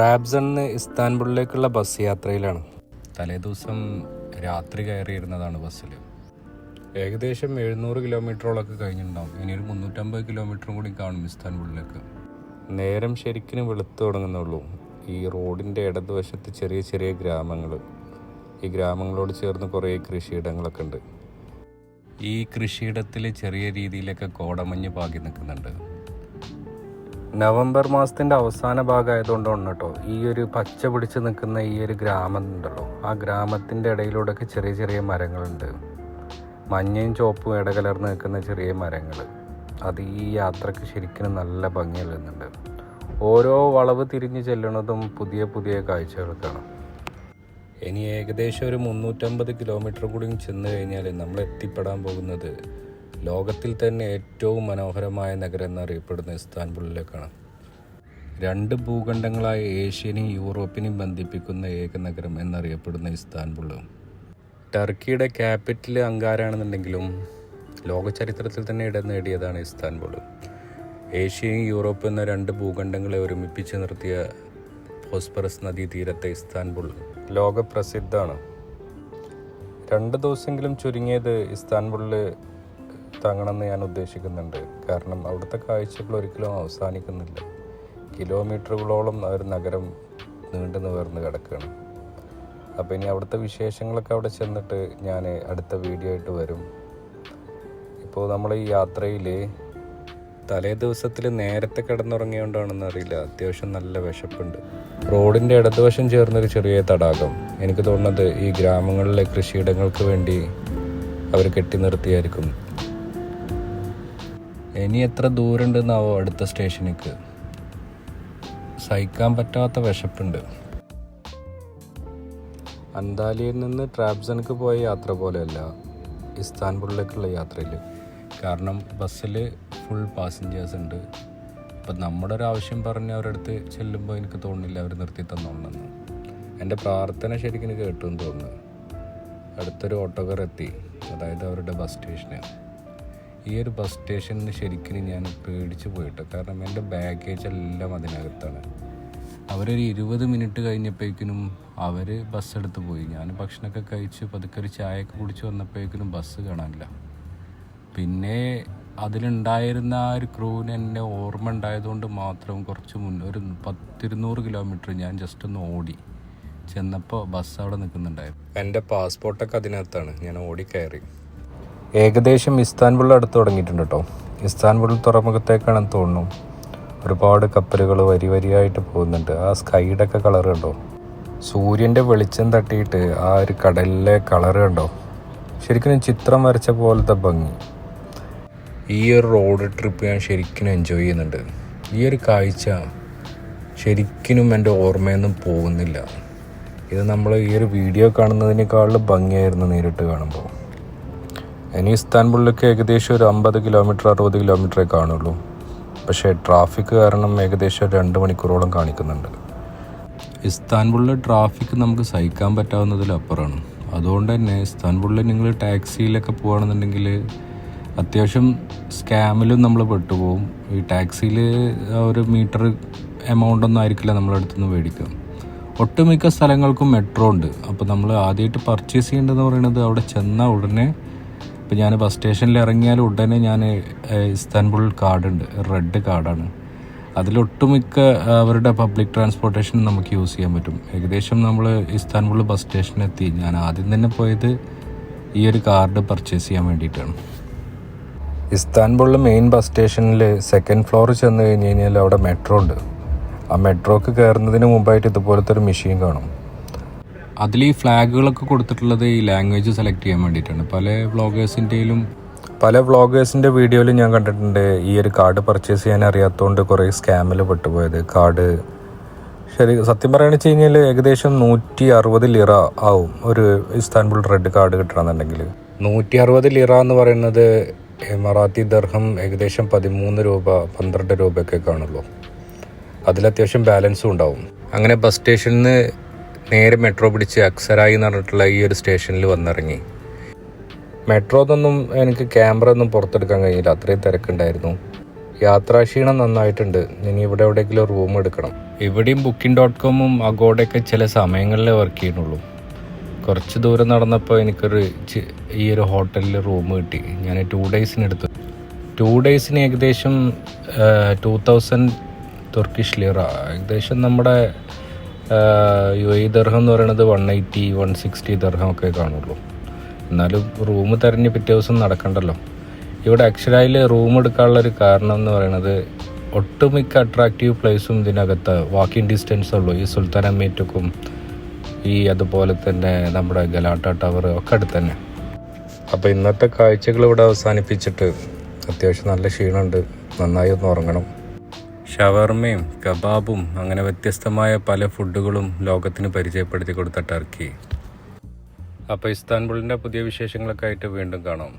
ട്രാബ്സണിന്ന് ഇസ്താൻബുളിലേക്കുള്ള bus യാത്രയിലാണ്. തലേദിവസം രാത്രി കയറിയിരുന്നതാണ് ബസ്സിൽ ഏകദേശം എഴുന്നൂറ് കിലോമീറ്ററോളൊക്കെ കഴിഞ്ഞിട്ടുണ്ടാവും. ഇനി ഒരു മുന്നൂറ്റമ്പത് കിലോമീറ്ററും കൂടി കാണും ഇസ്താൻബുളിലേക്ക്. നേരം ശരിക്കും വെളുത്തു തുടങ്ങുന്നുള്ളൂ. ഈ റോഡിന്റെ ഇടതുവശത്ത് ചെറിയ ചെറിയ ഗ്രാമങ്ങൾ ഈ ഗ്രാമങ്ങളോട് ചേർന്ന് കുറേ കൃഷിയിടങ്ങളൊക്കെ ഉണ്ട്. ഈ കൃഷിയിടത്തിൽ ചെറിയ രീതിയിലൊക്കെ കോടമഞ്ഞ് പാകി നിൽക്കുന്നുണ്ട്. നവംബർ മാസത്തിന്റെ അവസാന ഭാഗമായതുകൊണ്ടാണ് കേട്ടോ ഈ ഒരു പച്ച പിടിച്ച് നിൽക്കുന്ന ഈ ഒരു ഗ്രാമം ഉണ്ടല്ലോ. ആ ഗ്രാമത്തിന്റെ ഇടയിലൂടെയൊക്കെ ചെറിയ ചെറിയ മരങ്ങളുണ്ട്. മഞ്ഞയും ചുവപ്പും ഇടകലർന്ന് നിൽക്കുന്ന ചെറിയ മരങ്ങൾ അത് ഈ യാത്രയ്ക്ക് ശരിക്കും നല്ല ഭംഗി നൽകുന്നുണ്ട്. ഓരോ വളവ് തിരിഞ്ഞ് ചെല്ലണതും പുതിയ പുതിയ കാഴ്ചകൾക്കാണ്. ഇനി ഏകദേശം ഒരു മുന്നൂറ്റമ്പത് കിലോമീറ്റർ കൂടി ചെന്ന് കഴിഞ്ഞാൽ നമ്മൾ എത്തിപ്പെടാൻ പോകുന്നത് ലോകത്തിൽ തന്നെ ഏറ്റവും മനോഹരമായ നഗരം എന്നറിയപ്പെടുന്ന ഇസ്താൻബുളിലേക്കാണ്. രണ്ട് ഭൂഖണ്ഡങ്ങളായ ഏഷ്യനെയും യൂറോപ്പിനെയും ബന്ധിപ്പിക്കുന്ന ഏക നഗരം എന്നറിയപ്പെടുന്ന ഇസ്താൻബുൾ ടർക്കിയുടെ ക്യാപിറ്റൽ അങ്കാരാണെന്നുണ്ടെങ്കിലും ലോക ചരിത്രത്തിൽ തന്നെ ഇടം നേടിയതാണ് ഇസ്താൻബുൾ ഏഷ്യയും യൂറോപ്പ് എന്ന രണ്ട് ഭൂഖണ്ഡങ്ങളെ ഒരുമിപ്പിച്ച് നിർത്തിയ ഫോസ്പറസ് നദീതീരത്തെ ഇസ്താൻബുൾ ലോകപ്രസിദ്ധമാണ്. രണ്ട് ദിവസമെങ്കിലും ചുരുങ്ങിയത് ഇസ്താൻബുളിൽ തങ്ങണമെന്ന് ഞാൻ ഉദ്ദേശിക്കുന്നുണ്ട്. കാരണം അവിടുത്തെ കാഴ്ചകൾ ഒരിക്കലും അവസാനിക്കുന്നില്ല. കിലോമീറ്ററുകളോളം ആ ഒരു നഗരം നീണ്ടു നിവർന്ന് കിടക്കുകയാണ്. അപ്പോൾ ഇനി അവിടുത്തെ വിശേഷങ്ങളൊക്കെ അവിടെ ചെന്നിട്ട് ഞാൻ അടുത്ത വീഡിയോ ആയിട്ട് വരും. ഇപ്പോൾ നമ്മൾ ഈ യാത്രയിൽ തലേ ദിവസത്തിൽ നേരത്തെ കിടന്നുറങ്ങിയോണ്ടാണെന്ന് അറിയില്ല. അത്യാവശ്യം നല്ല വിശപ്പുണ്ട്. റോഡിന്റെ ഇടതുവശം ചേർന്നൊരു ചെറിയ തടാകം. എനിക്ക് തോന്നുന്നത് ഈ ഗ്രാമങ്ങളിലെ കൃഷിയിടങ്ങൾക്ക് വേണ്ടി അവർ കെട്ടി നിർത്തിയായിരിക്കും. ഇനി എത്ര ദൂരമുണ്ടെന്നാവോ അടുത്ത സ്റ്റേഷനിക്ക്? സഹിക്കാൻ പറ്റാത്ത വിശപ്പുണ്ട്. അന്താലിയിൽ നിന്ന് ട്രാബ്സനക്ക് പോയ യാത്ര പോലെയല്ല ഇസ്താൻബുളിലേക്കുള്ള യാത്രയിൽ കാരണം ബസ്സിൽ ഫുൾ പാസഞ്ചേഴ്സ് ഉണ്ട്. അപ്പം നമ്മുടെ ഒരു ആവശ്യം പറഞ്ഞ് അവരുടെ അടുത്ത് ചെല്ലുമ്പോൾ എനിക്ക് തോന്നുന്നില്ല അവർ നിർത്തി തന്നോളണമെന്ന് എന്റെ പ്രാർത്ഥന ശരിക്കും കേട്ടു എന്ന് തോന്നുന്നു. അടുത്തൊരു ഓട്ടോക്കാർ എത്തി. അതായത് അവരുടെ ബസ് സ്റ്റേഷന്. ഈ ഒരു ബസ് സ്റ്റേഷനിൽ നിന്ന് ശരിക്കും ഞാൻ പേടിച്ച് പോയിട്ട്. കാരണം എന്റെ ബാഗേജ് എല്ലാം അതിനകത്താണ്. അവരൊരു ഇരുപത് മിനിറ്റ് കഴിഞ്ഞപ്പോഴേക്കിനും അവർ ബസ് എടുത്ത് പോയി. ഞാൻ ഭക്ഷണമൊക്കെ കഴിച്ച് പതുക്കെ ഒരു ചായയൊക്കെ കുടിച്ച് വന്നപ്പോഴേക്കിനും ബസ് കാണാനില്ല. പിന്നെ അതിലുണ്ടായിരുന്ന ആ ഒരു ക്രൂവിന് എന്നെ ഓർമ്മ ഉണ്ടായതുകൊണ്ട് മാത്രം കുറച്ച് മുന്നേ ഒരു പത്തിരുന്നൂറ് കിലോമീറ്റർ ഞാൻ ജസ്റ്റ് ഒന്ന് ഓടി. ചെന്നപ്പോൾ ബസ് അവിടെ നിൽക്കുന്നുണ്ടായിരുന്നു. എന്റെ പാസ്പോർട്ടൊക്കെ അതിനകത്താണ്. ഞാൻ ഓടിക്കയറി. ഏകദേശം ഇസ്താൻബുളിൽ അടുത്ത് തുടങ്ങിയിട്ടുണ്ട് കേട്ടോ ഇസ്താൻബുൾ തുറമുഖത്തേക്കാണെന്ന് തോന്നുന്നു. ഒരുപാട് കപ്പലുകൾ വരി വരിയായിട്ട് പോകുന്നുണ്ട്. ആ സ്കൈയുടെ ഒക്കെ കളർ കണ്ടോ? സൂര്യന്റെ വെളിച്ചം തട്ടിയിട്ട് ആ ഒരു കടലിലെ കളർ കണ്ടോ? ശരിക്കും ചിത്രം വരച്ച പോലത്തെ ഭംഗി. ഈ ഒരു റോഡ് ട്രിപ്പ് ഞാൻ ശരിക്കും എൻജോയ് ചെയ്യുന്നുണ്ട്. ഈ ഒരു കാഴ്ച ശരിക്കും എന്റെ ഓർമ്മയൊന്നും പോകുന്നില്ല. ഇത് നമ്മൾ ഈ ഒരു വീഡിയോ കാണുന്നതിനേക്കാളും ഭംഗിയായിരുന്നു നേരിട്ട് കാണുമ്പോൾ. ഇനി ഇസ്താൻബുളിലേക്ക് ഏകദേശം ഒരു അമ്പത് കിലോമീറ്റർ അറുപത് കിലോമീറ്ററേ കാണുള്ളൂ. പക്ഷേ ട്രാഫിക് കാരണം ഏകദേശം രണ്ട് മണിക്കൂറോളം കാണിക്കുന്നുണ്ട്. ഇസ്താൻബുളിലെ ട്രാഫിക് നമുക്ക് സഹിക്കാൻ പറ്റാവുന്നതിലപ്പുറമാണ് അതുകൊണ്ട് തന്നെ ഇസ്താൻബുളിൽ നിങ്ങൾ ടാക്സിയിലൊക്കെ പോകുകയാണെന്നുണ്ടെങ്കിൽ അത്യാവശ്യം സ്കാമിലും നമ്മൾ പെട്ടുപോകും. ഈ ടാക്സിയിൽ ഒരു മീറ്റർ എമൗണ്ട് ഒന്നും ആയിരിക്കില്ല നമ്മളടുത്തു നിന്ന് മേടിക്കുക. ഒട്ടുമിക്ക സ്ഥലങ്ങൾക്കും മെട്രോ ഉണ്ട്. അപ്പോൾ നമ്മൾ ആദ്യമായിട്ട് പർച്ചേസ് ചെയ്യേണ്ടതെന്ന് പറയുന്നത് അവിടെ ചെന്ന ഉടനെ ഇപ്പോൾ ഞാൻ ബസ് സ്റ്റേഷനിൽ ഇറങ്ങിയാൽ ഉടനെ ഞാൻ ഇസ്താൻബുൾ കാർഡുണ്ട് റെഡ് കാർഡാണ് അതിലൊട്ടുമിക്ക അവരുടെ പബ്ലിക് ട്രാൻസ്പോർട്ടേഷൻ നമുക്ക് യൂസ് ചെയ്യാൻ പറ്റും. ഏകദേശം നമ്മൾ ഇസ്താൻബുൾ ബസ് സ്റ്റേഷനെത്തി ഞാൻ ആദ്യം തന്നെ പോയത് ഈ ഒരു കാർഡ് പർച്ചേസ് ചെയ്യാൻ വേണ്ടിയിട്ടാണ്. ഇസ്താൻബുളിൽ മെയിൻ ബസ് സ്റ്റേഷനിൽ സെക്കൻഡ് ഫ്ലോർ ചെന്ന് കഴിഞ്ഞ് കഴിഞ്ഞാൽ അവിടെ മെട്രോ ഉണ്ട്. ആ മെട്രോക്ക് കയറുന്നതിന് മുമ്പായിട്ട് ഇതുപോലത്തെ ഒരു മെഷീൻ കാണും. അതിൽ ഈ ഫ്ലാഗുകളൊക്കെ കൊടുത്തിട്ടുള്ളത് ഈ ലാംഗ്വേജ് സെലക്ട് ചെയ്യാൻ വേണ്ടിയിട്ടാണ്. പല വ്ളോഗേഴ്സിന്റെയിലും പല വ്ളോഗേഴ്സിന്റെ വീഡിയോയിലും ഞാൻ കണ്ടിട്ടുണ്ട്. ഈ ഒരു കാർഡ് പർച്ചേസ് ചെയ്യാൻ അറിയാത്തതുകൊണ്ട് കുറേ സ്കാമിൽ പെട്ടുപോയത്. കാർഡ് ശരി സത്യം പറയുകയാണെന്ന് വെച്ച് കഴിഞ്ഞാൽ ഏകദേശം നൂറ്റി അറുപത് ലിറ ആവും ഒരു ഇസ്താൻബുൾ റെഡ് കാർഡ് കിട്ടണമെന്നുണ്ടെങ്കിൽ നൂറ്റി അറുപത് ലിറ എന്ന് പറയുന്നത് മറാത്തി ദർഹം ഏകദേശം പതിമൂന്ന് രൂപ പന്ത്രണ്ട് രൂപയൊക്കെ കാണുള്ളൂ. അതിലത്യാവശ്യം ബാലൻസും ഉണ്ടാവും. അങ്ങനെ ബസ് സ്റ്റേഷനിൽ നിന്ന് നേരെ മെട്രോ പിടിച്ച് അക്സരായി എന്ന് പറഞ്ഞിട്ടുള്ള ഈ ഒരു സ്റ്റേഷനിൽ വന്നിറങ്ങി. മെട്രോ ഒന്നും എനിക്ക് ക്യാമറ ഒന്നും പുറത്തെടുക്കാൻ കഴിഞ്ഞില്ല. അത്രയും തിരക്കുണ്ടായിരുന്നു. യാത്രാക്ഷീണം നന്നായിട്ടുണ്ട്. ഇനി ഇവിടെ എവിടെയെങ്കിലും റൂം എടുക്കണം. ഇവിടെയും ബുക്കിംഗ് ഡോട്ട് കോമും അഗോഡയൊക്കെ ചില സമയങ്ങളിലേ വർക്ക് ചെയ്യുന്നുള്ളൂ. കുറച്ച് ദൂരം നടന്നപ്പോൾ എനിക്കൊരു ഈ ഒരു ഹോട്ടലിൽ റൂം കിട്ടി. ഞാൻ ടു ഡേയ്സിന് എടുത്തു. ടു ഡേയ്സിന് ഏകദേശം ടു തൗസൻഡ് തുർക്കിഷ് ലിറ ഏകദേശം നമ്മുടെ യു എ ദർഹം എന്ന് പറയുന്നത് വൺ എയ്റ്റി വൺ സിക്സ്റ്റി ദർഹം ഒക്കെ കാണുള്ളൂ. എന്നാലും റൂം തിരഞ്ഞ് പിറ്റേ ദിവസം നടക്കണ്ടല്ലോ. ഇവിടെ അക്ഷരായിൽ റൂം എടുക്കാനുള്ള ഒരു കാരണം എന്ന് പറയുന്നത് ഒട്ടുമിക്ക അട്രാക്റ്റീവ് പ്ലേസും ഇതിനകത്ത് വാക്കിംഗ് ഡിസ്റ്റൻസ് ഉള്ളൂ. ഈ സുൽത്താൻ അമ്മേറ്റക്കും ഈ അതുപോലെ തന്നെ നമ്മുടെ ഗലാട്ട ടവർ ഒക്കെ അടുത്ത് തന്നെ. അപ്പോൾ ഇന്നത്തെ കാഴ്ചകൾ ഇവിടെ അവസാനിപ്പിച്ചിട്ട് അത്യാവശ്യം നല്ല ക്ഷീണമുണ്ട്. നന്നായി ഒന്ന് ഉറങ്ങണം. ഷവർമയും കബാബും അങ്ങനെ വ്യത്യസ്തമായ പല ഫുഡുകളും ലോകത്തിന് പരിചയപ്പെടുത്തി കൊടുത്ത ടർക്കി. അപ്പോൾ ഇസ്താൻബുളിന്റെ പുതിയ വിശേഷങ്ങളൊക്കെ ആയിട്ട് വീണ്ടും കാണാം.